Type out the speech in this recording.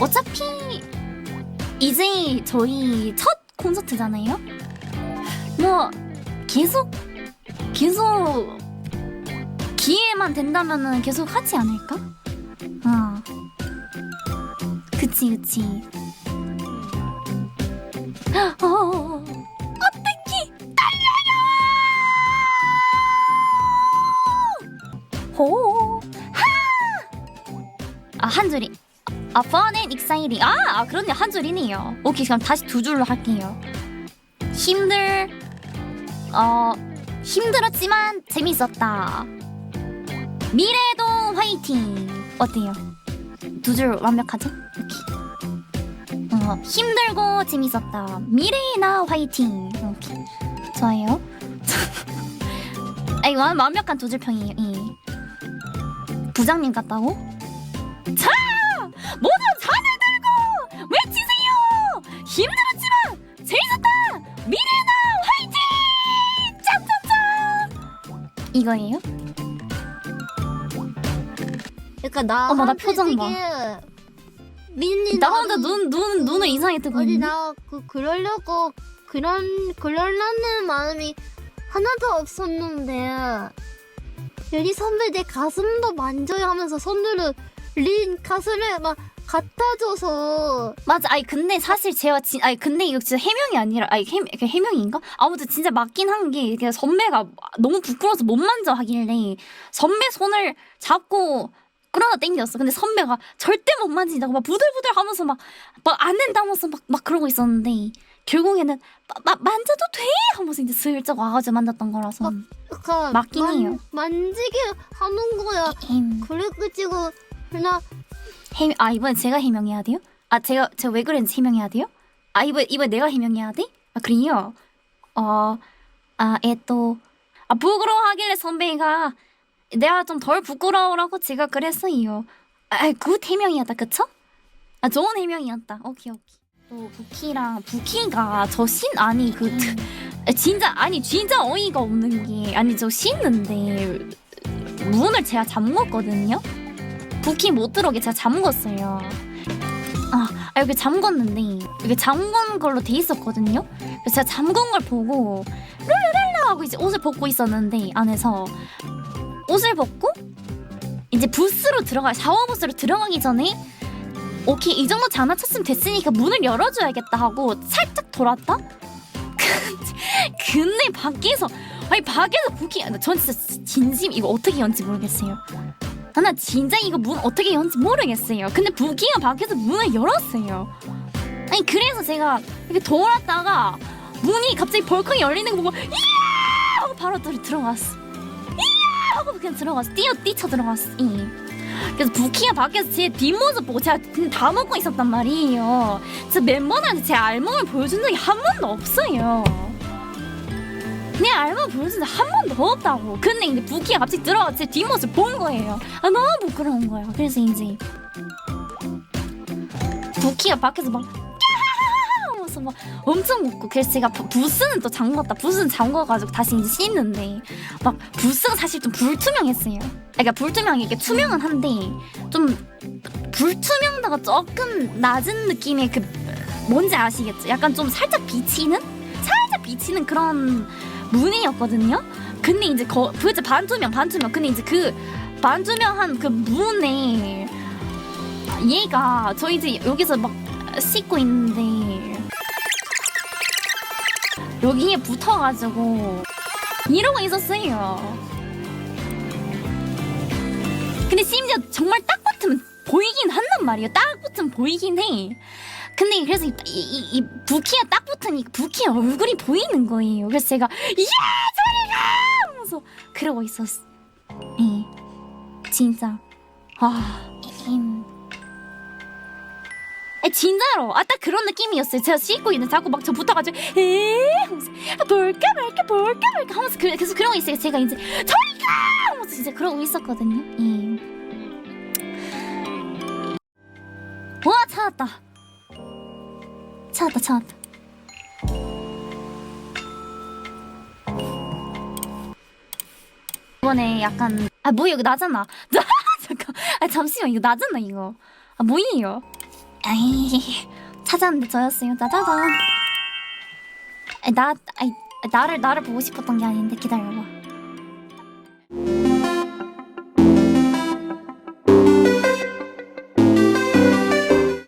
어차피 이제 저희 첫 콘서트잖아요. 뭐 계속 계속 기회만 된다면은 계속 하지 않을까? 어. 그치 그치. 어, 어떡해 달려요! 호. 아, 한 줄이. 아, 펀앤 익사이리. 아, 아, 그렇네. 한 줄이네요. 오케이, 그럼 다시 두 줄로 할게요. 힘들, 어, 힘들었지만 재밌었다. 미래도 화이팅. 어때요? 두 줄 완벽하죠? 오케이. 어, 힘들고 재밌었다. 미래나 화이팅. 오케이. 좋아요. 아이, 완, 완벽한 두줄 평이에요. 예. 부장님 같다고? 이거예요? 그러니까 나 어머, 나 표정 봐. 되게 민니 나 혼자 눈, 눈, 눈을 이상하게 뜨고 아니 있네. 나그 그러려고 그런 그러려는 마음이 하나도 없었는데 유리 선배 내 가슴도 만져요 하면서 손으로 린 가슴에 막 갖다줘서 맞아. 아니 근데 사실 제가 진 아니 근데 이거 진짜 해명이 아니라 아니 해, 그 해명인가? 아무튼 진짜 맞긴 한게 선배가 너무 부끄러워서 못 만져 하길래 선배 손을 잡고 끌어다 땡겼어. 근데 선배가 절대 못 만진다고 막 부들부들 하면서 막 막 안 된다면서 막 막 그러고 있었는데 결국에는 마, 마, 만져도 돼 하면서 이제 슬쩍 와가지고 만졌던 거라서 그러니까 맞긴 만- 해요. 만지게 하는 거야 음, 그래가지고 그냥 해명 아 이번에 제가 해명해야 돼요? 아 제가 제가 왜 그랬는지 해명해야 돼요? 아 이번 이번 내가 해명해야 돼? 아 그래요? 어아 에또 아 부끄러워하길래 선배가 내가 좀 덜 부끄러우라고 제가 그랬어요. 아굿 해명이었다 그쵸? 아 좋은 해명이었다. 오케이 오케이. 또 부키랑 부키가 저 신 아니 그 트- 진짜 아니 진짜 어이가 없는 게 아니 저 씻는데 문을 제가 잠궜거든요. 부키 못 들어오게 제가 잠궜어요. 아, 아 여기 잠궜는데 이게 잠근 걸로 돼 있었거든요. 그래서 제가 잠근 걸 보고 룰루랄라 하고 이제 옷을 벗고 있었는데 안에서 옷을 벗고 이제 부스로 들어가 샤워 부스로 들어가기 전에 오케이 이 정도 장난쳤으면 됐으니까 문을 열어줘야겠다 하고 살짝 돌았다. 근데 밖에서 아니 밖에서 부키 전 진짜 진심 이거 어떻게 연지 모르겠어요. 아, 나 진짜 이거 문 어떻게 연지 모르겠어요. 근데 부기가 밖에서 문을 열었어요. 아니 그래서 제가 이렇게 돌았다가 문이 갑자기 벌컥 열리는 거 보고 이야 하고 바로 또 들어갔어. 이야 하고 그냥 들어갔어. 뛰어 뛰쳐 들어갔어. 이. 그래서 부키가 밖에서 제 뒷모습 보고 제가 그냥 다 먹고 있었단 말이에요. 저 멤버들한테 제 알몸을 보여준 적이 한 번도 없어요. 내 알몸 보여준 적한 번도 없다고. 근데 이제 부키가 갑자기 들어가 제 뒷모습 본 거예요. 아 너무 부끄러운 거야. 그래서 이제 부키가 밖에서 막 엄청 웃고 그래서 제가 부- 부스는 또 잠궜다. 부스는 잠궈가지고 다시 이제 씻는데 막 부스가 사실 좀 불투명했어요. 그러니까 불투명이 이게 투명은 한데 좀 불투명도가 조금 낮은 느낌의 그 뭔지 아시겠죠? 약간 좀 살짝 비치는 살짝 비치는 그런 문이었거든요. 근데 이제 거 도대체 반투명 반투명 근데 이제 그 반투명한 그 문에 얘가 저 이제 여기서 막 씻고 있는데 여기에 붙어가지고 이러고 있었어요. 근데 심지어 정말 딱 붙으면 보이긴 한단 말이에요. 딱 붙으면 보이긴 해. 근데 그래서 이, 이, 이 부키가 딱 붙으니까 부키의 얼굴이 보이는 거예요. 그래서 제가 이야 저리가 하면서 그러고 있었어. 예, 진짜 아, 임. 에 진짜로 아 딱 그런 느낌이었어요. 제가 씻고 있는 자꾸 막 저 붙어가지고 에 하면서 아, 볼까 말까 볼까 말까 하면서 그, 계속 그러고 있어요. 제가 이제 저리가 하면서 진짜 그러고 있었거든요. 예. 와 찾았다. 찾았다 찾았다. 이번에 약간 아 뭐야 이거 나잖아. 잠깐 아 잠시만 이거 나잖아 이거. 아 뭐예요? 에이, 찾았는데 저였어요. 짜자잔. 에, 나, 아이, 나를 나를 보고 싶었던 게 아닌데 기다려봐.